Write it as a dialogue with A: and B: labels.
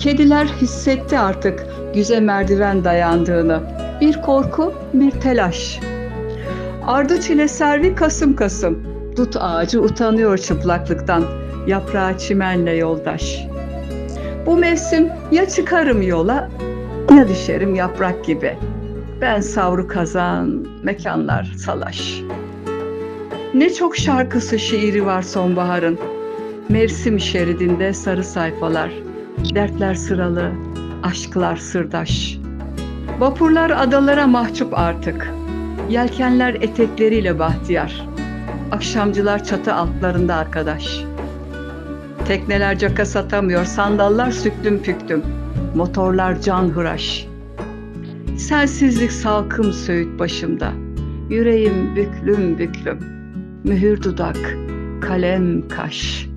A: Kediler hissetti artık güze merdiven dayandığını. Bir korku, bir telaş. Ardıç ile servi kasım kasım. Dut ağacı utanıyor çıplaklıktan. Yaprağı çimenle yoldaş. Bu mevsim ya çıkarım yola ya düşerim yaprak gibi. Ben savru kazan, mekanlar salaş. Ne çok şarkısı şiiri var sonbaharın. Mevsim şeridinde sarı sayfalar. Dertler sıralı, aşklar sırdaş. Vapurlar adalara mahcup artık. Yelkenler etekleriyle bahtiyar. Akşamcılar çatı altlarında arkadaş. Tekneler caka satamıyor, sandallar süklüm püktüm. Motorlar can hıraş. Sensizlik salkım söğüt başımda. Yüreğim büklüm büklüm. Mühür dudak, kalem kaş.